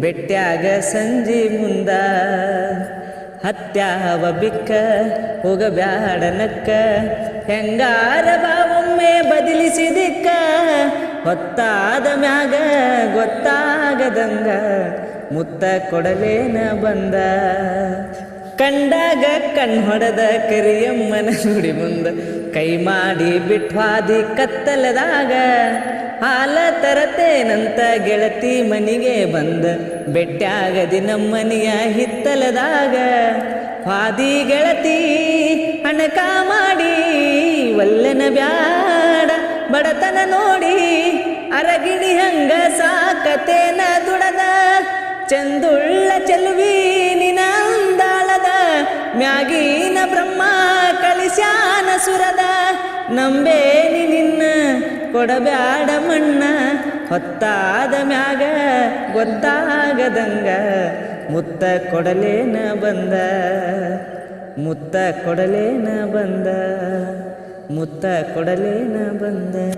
ಬೆಟ್ಟ್ಯಾಗ ಸಂಜಿ ಮುಂದ ಹತ್ಯಾವ ಬಿಕ್ಕ ಹೋಗಬ್ಯಾಡ ನಕ್ಕ. ಹೆಂಗಾರ ಒಮ್ಮೆ ಬದಲಿಸಿದಿಕ್ಕ ಹೊತ್ತಾದ ಮ್ಯಾಗ ಗೊತ್ತಾಗದಂಗ ಮುತ್ತ ಕೊಡಲೇನ ಬಂದ. ಕಂಡಾಗ ಕಣ್ ಹೊಡೆದ ಕರಿಯಮ್ಮನ ನುಡಿ ಮುಂದ ಕೈ ಮಾಡಿ ಬಿಟ್ವಾದಿ ಕತ್ತಲದಾಗ ಹಾಲ ತರತೇನಂತ ಗೆಳತಿ ಮನಿಗೆ ಬಂದ ಬೆಟ್ಟಾಗದಿ ನಮ್ಮನಿಯ ಹಿತ್ತಲದಾಗ ಹಾದಿ ಗೆಳತಿ ಹಣಕ ಮಾಡಿ ಒಲ್ಲೆನ ಬ್ಯಾಡ ಬಡತನ ನೋಡಿ ಅರಗಿಣಿ ಹಂಗ ಸಾಕತೇನ ದುಡದ ಚಂದುಳ್ಳ ಚೆಲುವಿ ಮ್ಯಾಗೀನ ಬ್ರಹ್ಮ ಕಳಿಸ್ಯಾನ ಸುರದ. ನಂಬೇನಿ ನಿನ್ನ ಕೊಡಬ್ಯಾಡ ಮಣ್ಣ. ಹೊತ್ತಾದ ಮ್ಯಾಗ ಗೊತ್ತಾಗದಂಗ ಮುತ್ತ ಕೊಡಲೇನ ಬಂದ. ಮುತ್ತ ಕೊಡಲೇನ ಬಂದ. ಮುತ್ತ ಕೊಡಲೇನ ಬಂದ.